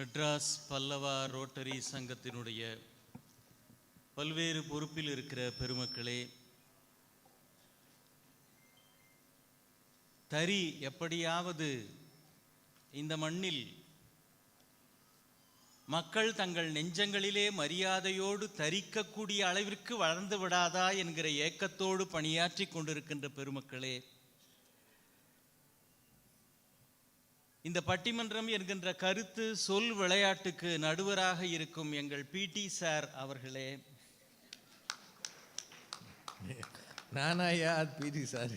மெட்ராஸ் பல்லவா rotary சங்கத்தினுடைய பல்வேறு பொறுப்பில் இருக்கிற பெருமக்களே தறி எப்படியாவது இந்த மண்ணில் மக்கள் தங்கள் நெஞ்சங்களிலே மரியாதையோடு தரிக்கக்கூடிய அளவிற்கு வளர்ந்து விடாதா என்கிற ஏக்கத்தோடு பணியாற்றி கொண்டிருக்கின்ற பெருமக்களே இந்த பட்டிமன்றம் என்கின்ற கருத்து சொல் விளையாட்டுக்கு நடுவராக இருக்கும் எங்கள் பிடி சார் அவர்களே. நானாயா பிடி சார்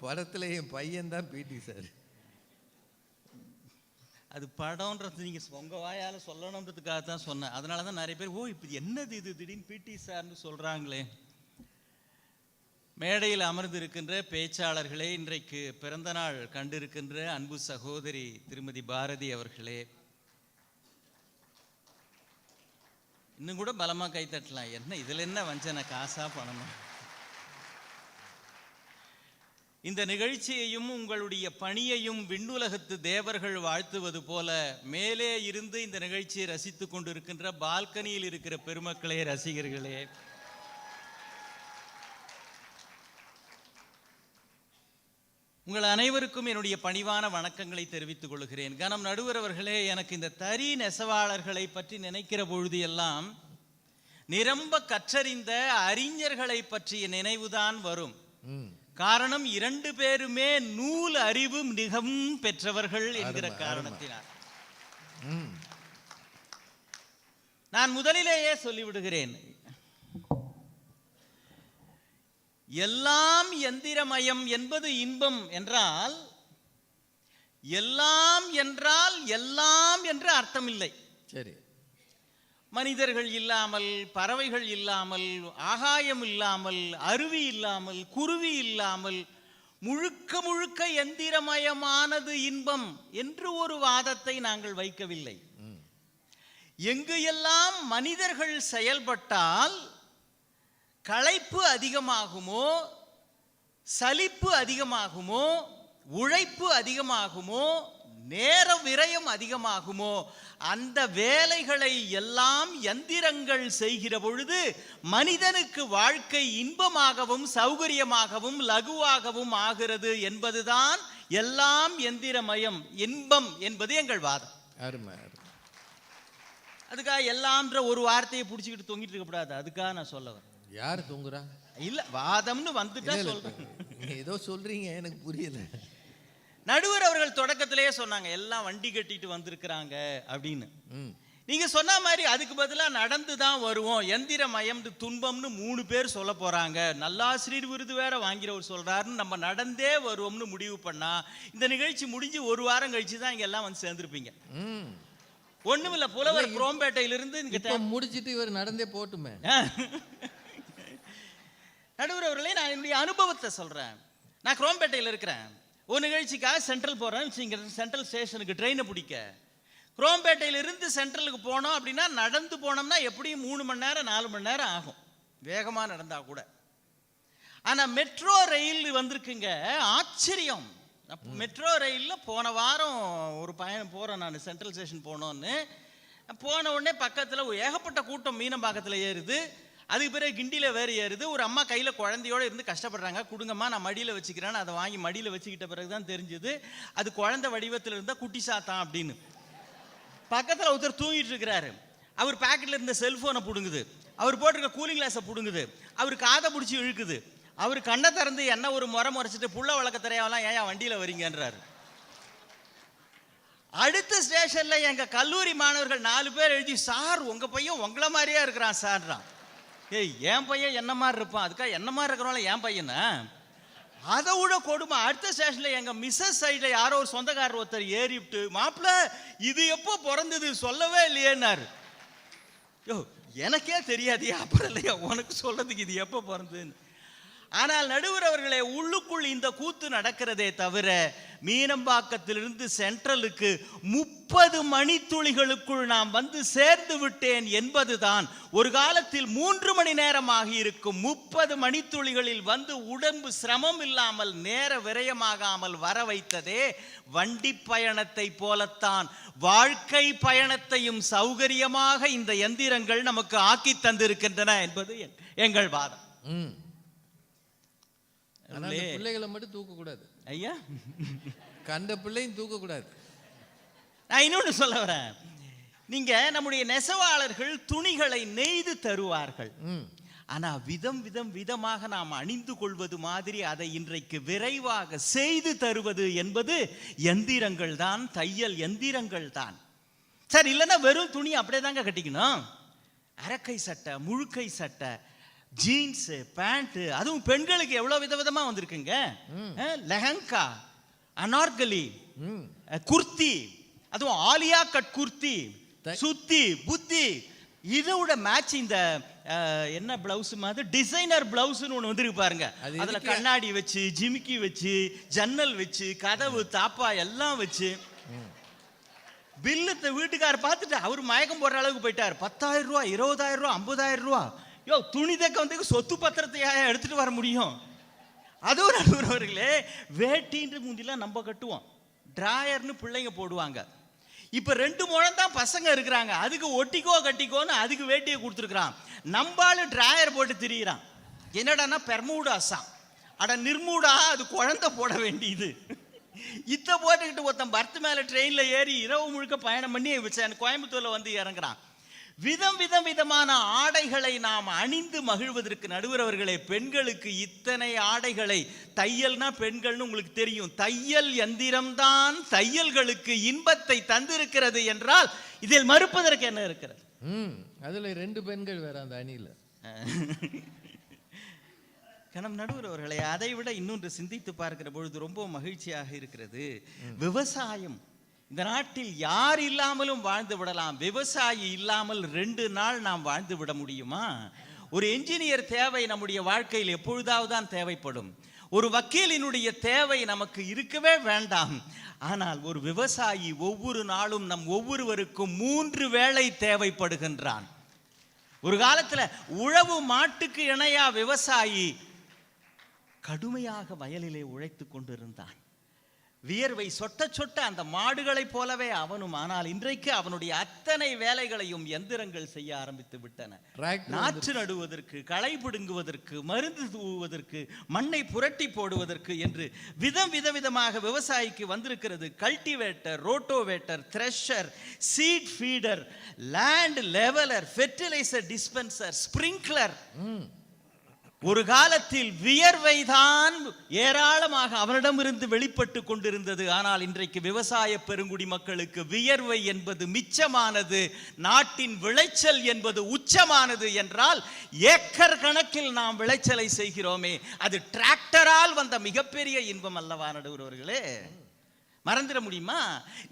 படத்தில் என் பையன் தான் பிடி சார் அது படம்ன்றது நீங்க உங்க வாயால சொல்லணுன்றதுக்காக தான் சொன்னேன். அதனால தான் நிறைய பேர் ஓ இப்போ என்னது இது? திடீர்னு பிடி சார்னு சொல்றாங்களே. மேடையில் அமர்ந்திருக்கின்ற பேச்சாளர்களே இன்றைக்கு பிறந்த நாள் கண்டிருக்கின்ற அன்பு சகோதரி திருமதி பாரதி அவர்களே. இன்னும் கூட பலமா கை தட்டலாம். என்ன இதுல என்ன வஞ்சனை? காசா பணமா? இந்த நிகழ்ச்சியையும் உங்களுடைய பணியையும் விண்ணுலகத்து தேவர்கள் வாழ்த்துவது போல மேலே இருந்து இந்த நிகழ்ச்சியை ரசித்துக் கொண்டிருக்கின்ற பால்கனியில் இருக்கிற பெருமக்களே ரசிகர்களே. உங்கள் அனைவருக்கும் என்னுடைய பணிவான வணக்கங்களை தெரிவித்துக் கொள்கிறேன். கனம் நடுவர் அவர்களே எனக்கு இந்த தறி நெசவாளர்களை பற்றி நினைக்கிற பொழுது எல்லாம் நிரம்ப கற்றறிந்த அறிஞர்களை பற்றிய நினைவுதான் வரும். காரணம் இரண்டு பேருமே நூல் அறிவு மிகவும் பெற்றவர்கள் என்கிற காரணத்தினால். ம். நான் முதலிலேயே சொல்லிவிடுகிறேன். எல்லாம் எந்திரமயம் என்பது இன்பம் என்றால் எல்லாம் என்றால் எல்லாம் என்று அர்த்தம் இல்லை சரி. மனிதர்கள் இல்லாமல் பறவைகள் இல்லாமல் ஆகாயம் இல்லாமல் அருவி இல்லாமல் குருவி இல்லாமல் முழுக்க முழுக்க எந்திரமயமானது இன்பம் என்று ஒரு வாதத்தை நாங்கள் வைக்கவில்லை. எங்கு எல்லாம் மனிதர்கள் செயல்பட்டால் களைப்பு அதிகமாகுமோ சலிப்பு அதிகமாகுமோ உழைப்பு அதிகமாகுமோ நேர விரயம் அதிகமாகுமோ அந்த வேலைகளை எல்லாம் எந்திரங்கள் செய்கிற பொழுது மனிதனுக்கு வாழ்க்கை இன்பமாகவும் சௌகரியமாகவும் லகுவாகவும் ஆகிறது என்பதுதான் எல்லாம் எந்திரமயம் இன்பம் என்பது எங்கள் வாதம். அருமை அதுக்காக எல்லாம்ன்ற ஒரு வார்த்தையை பிடிச்சிக்கிட்டு தொங்கிட்டு இருக்கக்கூடாது அதுக்காக நான் சொல்ல வரேன். யார் தூங்குறா? இல்ல வாதம்னு வந்துட்டா சொல்றேன். ஏதோ சொல்றீங்க எனக்கு புரியல. நடுவர் அவர்கள் தொடக்கத்திலேயே சொன்னாங்க எல்லாம் வண்டி கட்டிட்டு வந்திருக்கிறாங்க அப்படின்னு. நீங்க சொன்ன மாதிரி அதுக்கு பதிலா நடந்து தான் வருவோம். எந்திரமயம் துன்பம்னு மூணு பேர் சொல்ல போறாங்க. நல்லாசிரியர் விருது வேற வாங்கிறவர் சொல்றாருன்னு நம்ம நடந்தே வருவோம்னு முடிவு பண்ணா இந்த நிகழ்ச்சி முடிஞ்சு ஒரு வாரம் கழிச்சு தான் இங்க எல்லாம் வந்து சேர்ந்திருப்பீங்க. ஒண்ணுமில்ல புலவர் குரோம்பேட்டையிலிருந்து முடிச்சிட்டு இவர் நடந்தே போட்டுமே. நடுவர் அவர்களே நான் என்னுடைய அனுபவத்தை சொல்றேன். நான் குரோம்பேட்டையில் இருக்கிறேன். ஒரு நிகழ்ச்சிக்காக சென்ட்ரல் போறேன். இங்க சென்ட்ரல் ஸ்டேஷனுக்கு ட்ரெயினை பிடிக்க. குரோம்பேட்டையில இருந்து சென்ட்ரலுக்கு போனோம் அப்படின்னா நடந்து போனோம்னா எப்படியும் மூணு மணி நேரம் நாலு மணி நேரம் ஆகும். வேகமா நடந்தா கூட. ஆனா மெட்ரோ ரயில் வந்திருக்குங்க. ஆச்சரியம். மெட்ரோ ரயிலில் போன வாரம் ஒரு பயணம் போகிறேன் நான் சென்ட்ரல் ஸ்டேஷன் போனோன்னு. போன உடனே பக்கத்தில் ஏகப்பட்ட கூட்டம் மீனம்பாக்கத்தில் ஏறுது. அதுக்கு பிறகு கிண்டியில் வேறு ஏறுது. ஒரு அம்மா கையில் குழந்தையோடு இருந்து கஷ்டப்படுறாங்க. கொடுங்கம்மா நான் மடியில் வச்சுக்கிறேன்னு அதை வாங்கி மடியில் வச்சுக்கிட்ட பிறகு தான் தெரிஞ்சுது. அது குழந்தை வடிவத்தில் இருந்தால் குட்டி சாத்தான் அப்படின்னு. பக்கத்தில் ஒருத்தர் தூங்கிட்டு இருக்கிறாரு. அவர் பேக்கெட்டில் இருந்த செல்ஃபோனை பிடுங்குது. அவர் போட்டிருக்க கூலிங் கிளாஸை பிடுங்குது. அவர் காதை பிடிச்சி இழுக்குது. அவர் கண்ணை திறந்து என்ன ஒரு முறை முறைச்சிட்டு புள்ள வழக்க தெரியாமலாம் ஏன் வண்டியில் வரீங்கன்றாரு அடுத்த ஸ்டேஷனில் எங்கள் கல்லூரி மாணவர்கள் நாலு பேர் எழுதி சார் உங்கள் பையன் உங்களை மாதிரியே இருக்கிறான் சார்றான். ஏய் என் பையன் என்ன மாதிரி இருப்பான்? அதுக்காக என்ன மாதிரி இருக்கிறவங்கள என் பையனா? அதை விட கொடுமை. அடுத்த ஸ்டேஷனில் எங்கள் மிஸ்ஸஸ் சைடில் யாரோ ஒரு சொந்தக்காரர் ஒருத்தர் ஏறிவிட்டு மாப்பிள்ள இது எப்போ பிறந்தது? சொல்லவே இல்லையேன்னாரு. யோ எனக்கே தெரியாதியா அப்புறம் இல்லையா? உனக்கு சொல்கிறதுக்கு இது எப்போ பிறந்ததுன்னு. ஆனால் நடுவர் அவர்களே உள்ளுக்குள் இந்த கூத்து நடக்கிறதே தவிர மீனம்பாக்கத்திலிருந்து சென்ட்ரலுக்கு முப்பது மணித்துளிகளுக்குள் நாம் வந்து சேர்ந்து விட்டேன் என்பதுதான். ஒரு காலத்தில் மூன்று மணி நேரமாக இருக்கும். முப்பது மணித்துளிகளில் வந்து உடம்பு சிரமம் இல்லாமல் நேர விரயமாகாமல் வர வைத்ததே வண்டி பயணத்தை போலத்தான். வாழ்க்கை பயணத்தையும் சௌகரியமாக இந்த எந்திரங்கள் நமக்கு ஆக்கி தந்திருக்கின்றன என்பது எ- எங்கள் வாதம். பிள்ளைகளை மட்டும் தூக்கக்கூடாது. ஐயா? கண்ட பிள்ளையும் தூக்கக்கூடாது. நான் இன்னொன்று சொல்ல வரேன். நீங்க நம்முடைய நெசவாளர்கள் துணிகளை நெய்து தருவார்கள். ஆனா விதம் விதம் விதமாக நாம் அணிந்து கொள்வது மாதிரி அதை இன்றைக்கு விரைவாக செய்து தருவது என்பது எந்திரங்கள் தான் தையல் எந்திரங்கள் தான். சரி இல்லைன்னா வெறும் துணி அப்படியே தாங்க கட்டிக்கணும். அரக்கை சட்டை முழுக்கை சட்டை ஜீன்ஸ் பேண்ட் அதுவும் பெண்களுக்கு எவ்வளவு விதவிதமா வந்திருக்குங்க? லெஹங்கா அனார்கலி குர்த்தி அதுவும் ஆலியா கட் குர்த்தி சுத்தி புத்தி. இதோட மேட்ச் இந்த என்ன பிளவுஸ் மாதிரி டிசைனர் பிளவுஸ்னு ஒன்று வந்துருக்கு பாருங்க. அது அதுல? கண்ணாடி வச்சு ஜிமிக்கி வச்சு ஜன்னல் வச்சு கதவு தாப்பா எல்லாம் வச்சு. பில்லு த- வீட்டுக்காரர் பார்த்துட்டு அவர் மயக்கம் போடுற அளவுக்கு போயிட்டார். பத்தாயிரம் ரூபா இருபதாயிரம் ரூபா ஐம்பதாயிரம் ரூபா யோ துணி தைக்க வந்து சொத்து பத்திரத்தையா எடுத்துட்டு வர முடியும்? அது ஒரு அலுவலர்களே வேட்டின்ற முந்திலாம் நம்ம கட்டுவோம். ட்ராயர்னு பிள்ளைங்க போடுவாங்க. இப்போ ரெண்டு முழம் தான் பசங்க இருக்கிறாங்க. அதுக்கு ஒட்டிக்கோ கட்டிக்கோன்னு அதுக்கு வேட்டியை கொடுத்துருக்குறான். நம்பாலு ட்ராயர் போட்டு திரியிறான். என்னடான்னா பெர்மூடாஸா அட நிர்மூடா அது குழந்தை போட வேண்டியது. இத்த போட்டுக்கிட்டு ஒருத்தன் பர்த் மேலே ட்ரெயினில் ஏறி இரவு முழுக்க பயணம் பண்ணி வச்சேன் கோயம்புத்தூரில் வந்து இறங்குறான். விதம் விதம் விதமான ஆடைகளை நாம் அணிந்து மகிழ்வதற்கு நடுவரவர்களே பெண்களுக்கு இத்தனை ஆடைகளை தையல்னா பெண்கள்னு உங்களுக்கு தெரியும். தையல் எந்திரம்தான் தையல்களுக்கு இன்பத்தை தந்திருக்கிறது என்றால் இதில் மறுப்பதற்கு என்ன இருக்கிறது? அதுல ரெண்டு பெண்கள் வேற அந்த அணியில. கணம் நடுவரவர்களே அதை விட இன்னொன்று சிந்தித்து பார்க்கிற பொழுது ரொம்ப மகிழ்ச்சியாக இருக்கிறது. விவசாயம். இந்த நாட்டில் யார் இல்லாமலும் வாழ்ந்து விடலாம் விவசாயி இல்லாமல் ரெண்டு நாள் நாம் வாழ்ந்து விட முடியுமா? ஒரு என்ஜினியர் தேவை நம்முடைய வாழ்க்கையில் எப்பொழுதாவது தான் தேவைப்படும். ஒரு வக்கீலினுடைய தேவை நமக்கு இருக்கவே வேண்டாம். ஆனால் ஒரு விவசாயி ஒவ்வொரு நாளும் நம் ஒவ்வொருவருக்கும் மூன்று வேளை தேவைப்படுகின்றான். ஒரு காலத்துல உழவு மாட்டுக்கு இணையா விவசாயி கடுமையாக வயலிலே உழைத்து கொண்டிருந்தான். வியர்வை சொட்ட சொட்ட அந்த மாடுகளைப் போலவே அவனும் ஆனால் இன்றைக்கு அவனுடைய அத்தனை வேலைகளையும் எந்திரங்கள் செய்ய ஆரம்பித்து விட்டன. நாற்று நடுவதற்கு களை பிடுங்குவதற்கு மருந்து தூவுவதற்கு மண்ணை புரட்டி போடுவதற்கு என்று விதம் விதவிதமாக விவசாயிக்கு வந்திருக்கிறது cultivator rotavator thresher seed feeder land leveller fertiliser dispenser sprinkler. ஒரு காலத்தில் வியர்வைதான் ஏராளமாக அவனிடமிருந்து வெளிப்பட்டு கொண்டிருந்தது. ஆனால் இன்றைக்கு விவசாய பெருங்குடி மக்களுக்கு வியர்வை என்பது மிச்சமானது நாட்டின் விளைச்சல் என்பது உச்சமானது என்றால் ஏக்கர் கணக்கில் நாம் விளைச்சலை செய்கிறோமே. அது டிராக்டரால் வந்த மிகப்பெரிய இன்பம் அல்லவா நடுவர்களே மறந்துட முடியுமா?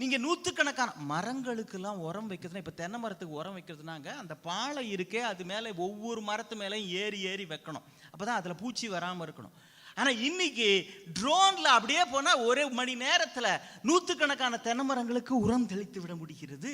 நீங்க நூற்றுக்கணக்கான மரங்களுக்கெல்லாம் உரம் வைக்கிறதுனா இப்போ தென்னை மரத்துக்கு உரம் வைக்கிறதுனாங்க அந்த பாலை இருக்கே அது மேலே ஒவ்வொரு மரத்து மேலேயும் ஏறி ஏறி வைக்கணும். அப்போ தான் அதில் பூச்சி வராமல் இருக்கணும். ஆனால் இன்னைக்கு ட்ரோனில் அப்படியே போனால் ஒரு மணி நேரத்தில் நூற்றுக்கணக்கான தென்னை மரங்களுக்கு உரம் தெளித்து விட முடிகிறது.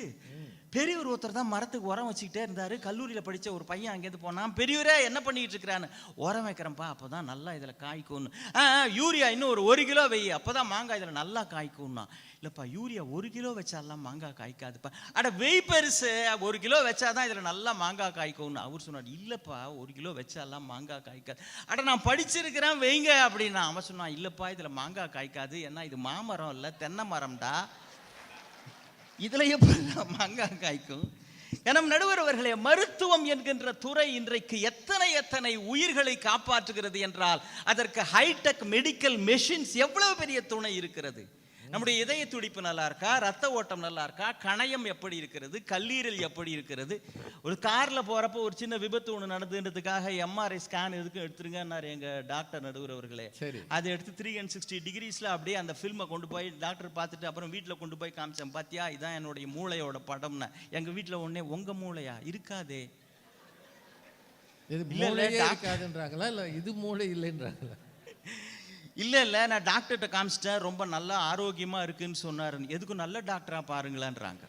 பெரியவர் ஒருத்தர் தான் மரத்துக்கு உரம் வச்சுக்கிட்டே இருந்தார். கல்லூரியில் படித்த ஒரு பையன் அங்கேருந்து போனான். பெரியவரே என்ன பண்ணிக்கிட்டு இருக்கிறான்னு? உரம் வைக்கிறேன்ப்பா. அப்போ தான் நல்லா இதில் காய்க்கும்னு. ஆ யூரியா இன்னும் ஒரு ஒரு கிலோ வெய் அப்போ தான் மாங்காய் இதில் நல்லா காய்க்கும்னா. இல்லைப்பா யூரியா ஒரு கிலோ வச்சாலாம் மாங்காய் காய்க்காதுப்பா. அட வெய் பெருசு. ஒரு கிலோ வச்சாதான் இதில் நல்லா மாங்காய் காய்க்கும்னு. அவர் சொன்னார் இல்லைப்பா ஒரு கிலோ வச்சாலாம் மாங்காய் காய்க்காது. அட நான் படிச்சிருக்கிறேன் வைங்க. அப்படின்னா அவன் சொன்னான் இல்லைப்பா இதில் மாங்காய் காய்க்காது. ஏன்னா இது மாமரம் இல்லை தென்னை மரம்டா. இதுல எப்படி மாங்காய் காய்க்கும்? எனம் நடுவரவர்களே மருத்துவம் என்கின்ற துறை இன்றைக்கு எத்தனை எத்தனை உயிர்களை காப்பாற்றுகிறது என்றால் அதற்கு ஹைடெக் மெடிக்கல் மெஷின்ஸ் எவ்வளவு பெரிய துணை இருக்கிறது? நம்முடைய இதய துடிப்பு நல்லா இருக்கா? ரத்த ஓட்டம் நல்லா இருக்கா? கணையம் எப்படி இருக்கிறது? கல்லீரல் எப்படி இருக்கிறது? ஒரு கார்ல போறப்போ ஒரு சின்ன விபத்து ஒன்று நடந்துன்றதுக்காக எம்ஆர்ஐ ஸ்கேன் எதுக்கும் எடுத்துருங்கன்னாரு எங்க டாக்டர் சரி. அதை எடுத்து த்ரீ அண்ட் சிக்ஸ்டி டிகிரிஸில் அப்படியே அந்த ஃபில்மை கொண்டு போய் டாக்டர் பார்த்துட்டு அப்புறம் வீட்டில் கொண்டு போய் காமிச்சேன். பாத்தியா இதான் என்னுடைய மூளையோட படம்னு. எங்கள் வீட்டில் உடனே உங்கள் மூளையா? இருக்காதே. இது மூளையே. இருக்காதுன்றாங்களா? இல்ல இது மூளை இல்லைன்றாங்களா? இல்லை இல்லை நான் டாக்டர்கிட்ட காமிச்சிட்டேன். ரொம்ப நல்லா ஆரோக்கியமா இருக்குன்னு சொன்னார். எதுக்கும் நல்ல டாக்டராக பாருங்களான்றாங்க.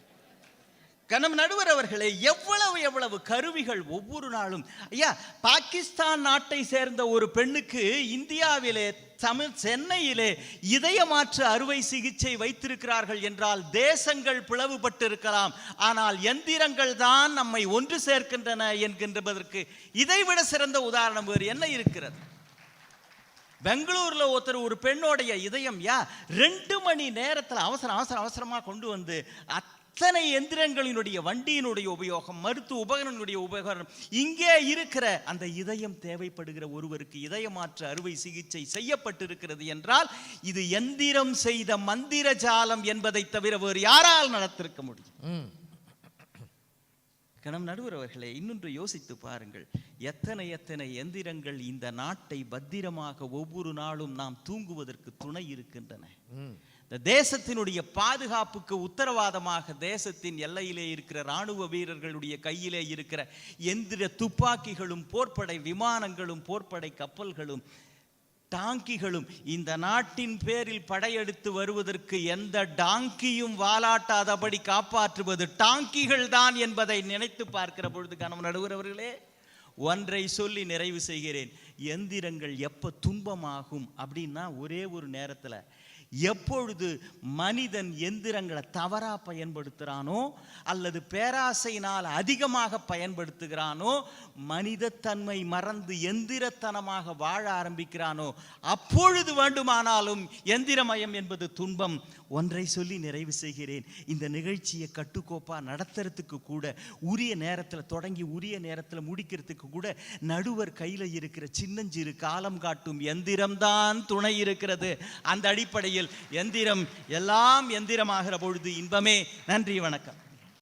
கணம் நடுவர் அவர்களே எவ்வளவு எவ்வளவு கருவிகள் ஒவ்வொரு நாளும். ஐயா பாகிஸ்தான் நாட்டை சேர்ந்த ஒரு பெண்ணுக்கு இந்தியாவிலே தமிழ் சென்னையிலே இதய மாற்று அறுவை சிகிச்சை வைத்திருக்கிறார்கள் என்றால் தேசங்கள் பிளவுபட்டு இருக்கலாம் ஆனால் எந்திரங்கள் தான் நம்மை ஒன்று சேர்க்கின்றன என்கின்றதற்கு இதைவிட சிறந்த உதாரணம் வேறு என்ன இருக்கிறது? பெங்களூரில் ஒருத்தர் ஒரு பெண்ணோடைய இதயம் யா ரெண்டு மணி நேரத்தில் அவசரம் அவசரம் அவசரமாக கொண்டு வந்து அத்தனை எந்திரங்களினுடைய வண்டியினுடைய உபயோகம் மருத்துவ உபகரணங்களுடைய உபகரணம் இங்கே இருக்கிற அந்த இதயம் தேவைப்படுகிற ஒருவருக்கு இதயமாற்று அறுவை சிகிச்சை செய்யப்பட்டிருக்கிறது என்றால் இது எந்திரம் செய்த மந்திர ஜாலம் என்பதை தவிர வேறு யாரால் நடத்திருக்க முடியும்? ம். கணம் நடுவர் அவர்களே இன்னொன்று யோசித்து பாருங்கள். எத்தனை எத்தனை எந்திரங்கள் இந்த நாட்டை பத்திரமாக ஒவ்வொரு நாளும் நாம் தூங்குவதற்கு துணை இருக்கின்றன? இந்த தேசத்தினுடைய பாதுகாப்புக்கு உத்தரவாதமாக தேசத்தின் எல்லையிலே இருக்கிற ராணுவ வீரர்களுடைய கையிலே இருக்கிற எந்திர துப்பாக்கிகளும் போர்ப்படை விமானங்களும் போர்ப்படை கப்பல்களும் டாங்கிகளும் இந்த நாட்டின் பேரில் படையெடுத்து வருவதற்கு எந்த டாங்கியும் வாலாட்டாதபடி காப்பாற்றுவது டாங்கிகள் தான் என்பதை நினைத்து பார்க்கிற பொழுது கணவன் நடுவரவர்களே ஒன்றை சொல்லி நிறைவு செய்கிறேன். எந்திரங்கள் எப்போ துன்பமாகும் அப்படின்னா ஒரே ஒரு நேரத்தில் எப்பொழுது மனிதன் எந்திரங்களை தவறாக பயன்படுத்துகிறானோ அல்லது பேராசையினால் அதிகமாக பயன்படுத்துகிறானோ மனிதத்தன்மை மறந்து எந்திரத்தனமாக வாழ ஆரம்பிக்கிறானோ அப்பொழுது வேண்டுமானாலும் எந்திரமயம் என்பது துன்பம். ஒன்றை சொல்லி நிறைவு செய்கிறேன். இந்த நிகழ்ச்சியை கட்டுக்கோப்பாக நடத்துறதுக்கு கூட உரிய நேரத்தில் தொடங்கி உரிய நேரத்தில் முடிக்கிறதுக்கு கூட நடுவர் கையில் இருக்கிற சின்னஞ்சிறு காலம் காட்டும் எந்திரம்தான் துணை இருக்கிறது. அந்த அடிப்படையில் எந்திரம் எல்லாம் எந்திரமாகிற பொழுது இன்பமே. நன்றி வணக்கம்.